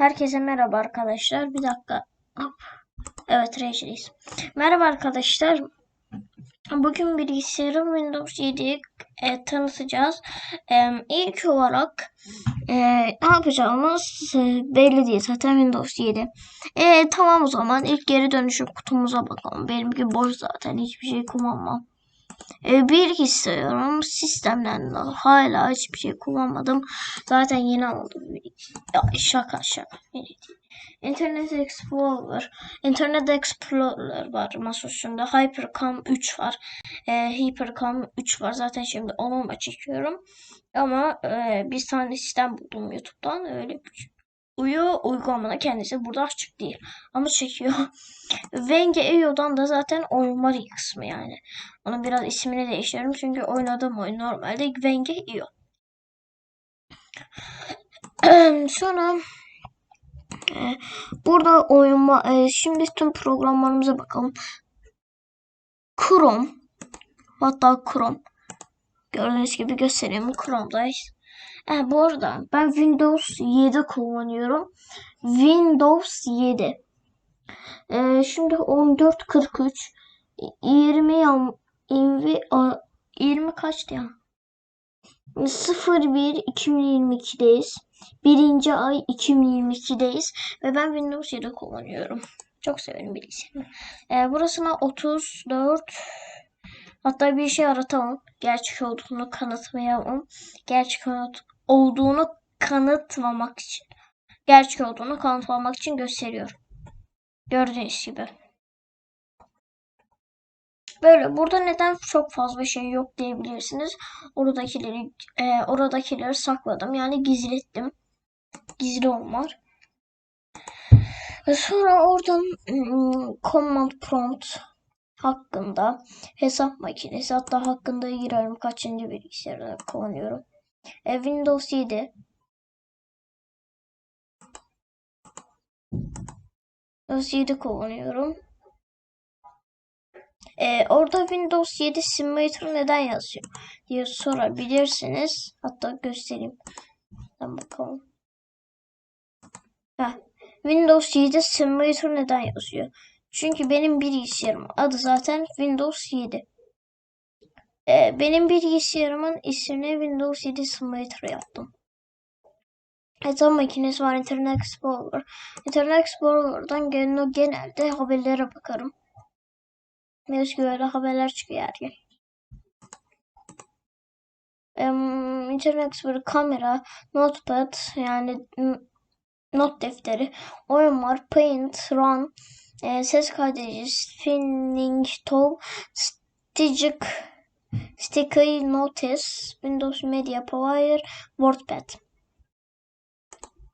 Herkese merhaba arkadaşlar. Bir dakika. Evet Rage'deyiz. Merhaba arkadaşlar. Bugün bilgisayarım Windows 7'yi e, tanıtacağız. E, ilk olarak e, ne yapacağımız e, belli değil. Zaten Windows 7. E, tamam o zaman ilk geri dönüşüm kutumuza bakalım. Benimki boş zaten. Hiçbir şey kullanmam. E, bilgisayarım sistemden de hala hiçbir şey kullanmadım. Zaten yeni aldım. Ya, şaka şaka. Internet Explorer. Internet Explorer var masaüstünde. Hypercam 3 var. E, Hypercam 3 var. Zaten şimdi onunla çekiyorum. Ama e, bir tane sistem buldum YouTube'dan. Öyle bir Uyu uygulamanın kendisi burada açık değil. Ama çekiyor. Venge EO'dan da zaten oyunlar kısmı yani. Onun biraz ismini değiştiriyorum çünkü oynadığım oyun normalde Venge EO. Sonra e, burada oyun e, şimdi tüm programlarımıza bakalım. Chrome hatta Chrome gördüğünüz gibi göstereyim Chrome'dayız. E, bu arada ben Windows 7 kullanıyorum. Windows 7. E, şimdi 1443 20 yan 20, 20 kaçtı ya? 01 2022'deyiz. Birinci ay 2022'deyiz. Ve ben Windows 7 kullanıyorum. Çok severim bilgisayarımı. E, burasına 34 Hatta bir şey aratamam. Gerçek olduğunu kanıtlayamam. Gerçek olduğunu kanıtlamak için. Gerçek olduğunu kanıtlamak için gösteriyorum. Gördüğünüz gibi. Böyle burada neden çok fazla şey yok diyebilirsiniz. Oradakileri e, oradakileri sakladım. Yani gizlettim. Gizli onlar. Ve sonra oradan ıı, command prompt hakkında hesap makinesi hatta hakkında girerim kaçıncı bilgisayarda kullanıyorum. E, Windows 7 Windows 7 kullanıyorum. E, orada Windows 7 Simulator neden yazıyor diye sorabilirsiniz. Hatta göstereyim. Ben bakalım. Heh. Windows 7 Simulator neden yazıyor? Çünkü benim bilgisayarım adı zaten Windows 7. Ee, benim bilgisayarımın ismini Windows 7 Simulator yaptım. Hesap makinesi var Internet Explorer. Internet Explorer'dan genel, genelde haberlere bakarım. MySQL'de haberler çıkıyor her. Um, Internet Explorer kamera, notepad yani not defteri, oyun var, paint, run, e, ses kaydedici, spinning stick, sticky notice, Windows Media Player, WordPad.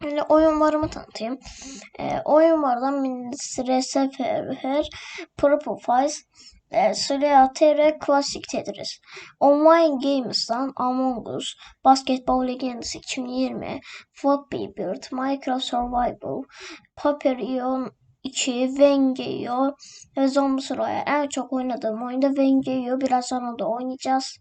Yani oyunlarımı tanıtayım. E, oyunlardan Resefer, Propofile, e, Slayer Classic Tetris. Online Games'dan Among Us, Basketball Legends 2020, Floppy Bird, Minecraft Survival, Paperion 2, Vengeyo ve Zombies Royale. En çok oynadığım oyunda Vengeyo. Biraz sonra da oynayacağız.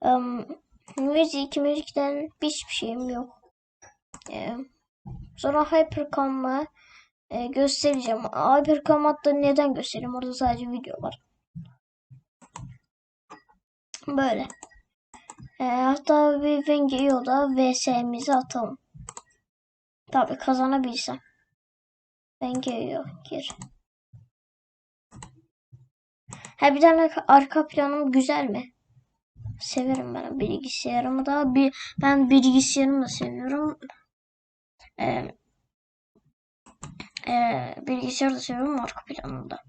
Um, müzik, müzikten hiçbir şeyim yok. Ee, sonra Hypercam'ı e, göstereceğim. Hypercam hatta neden göstereyim? Orada sadece video var. Böyle. E, hatta bir Vengeyo'da VS'mizi atalım. Tabi kazanabilsem. Vengeyo gir. Ha bir tane arka planım güzel mi? Severim ben bilgisayarımı da. Bir, ben bilgisayarımı da seviyorum. Ee, e, bilgisayarı da seviyorum arka planını da.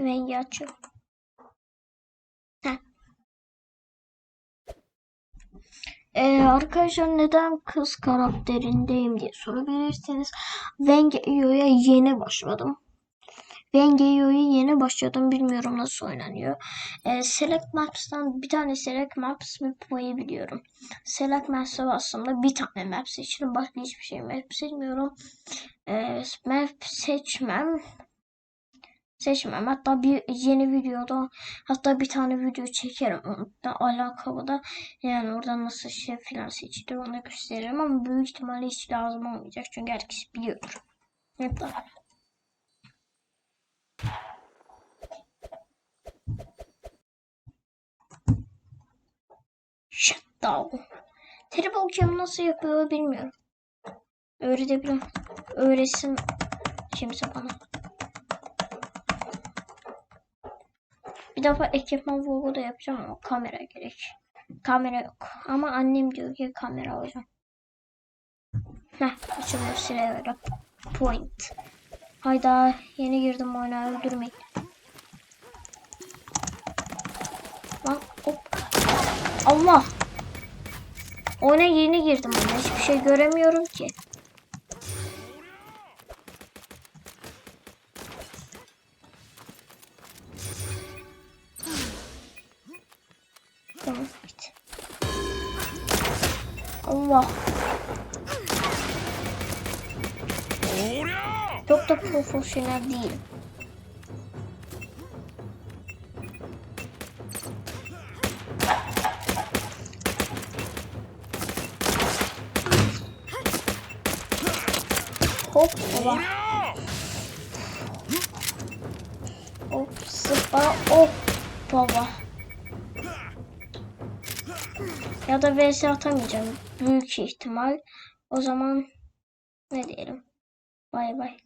Rengi açıyor. Ee, arkadaşlar neden kız karakterindeyim diye sorabilirsiniz. Venge Io'ya yeni başladım. Ben Geo'yu yeni başladım. Bilmiyorum nasıl oynanıyor. Ee, Select Maps'tan bir tane Select Maps Map'ı biliyorum. Select Maps'a bastığımda bir tane map seçiyorum. Başka hiçbir şey map seçmiyorum. Ee, map seçmem. Seçmem. Hatta bir yeni videoda hatta bir tane video çekerim. Onunla alakalı da yani orada nasıl şey falan seçilir onu gösteririm ama büyük ihtimalle hiç lazım olmayacak. Çünkü herkes biliyordur. Hatta Shutdown. Terrible Cam nasıl yapıyor bilmiyorum. Öğretebilirim. Öğretsin kimse bana. Bir defa ekipman vurgu da yapacağım ama kamera gerek. Kamera yok. Ama annem diyor ki kamera alacağım. Heh açılıyor böyle. Point. Hayda yeni girdim oyuna öldürmeyin. Lan hop. Allah. Oyuna yeni girdim oyuna. Hiçbir şey göremiyorum ki. Tamam. Allah. Çok da profesyonel değil. Hop baba. Hop zıpla hop baba. Ya da vs atamayacağım. Büyük ihtimal. O zaman ne diyelim. Bay bay.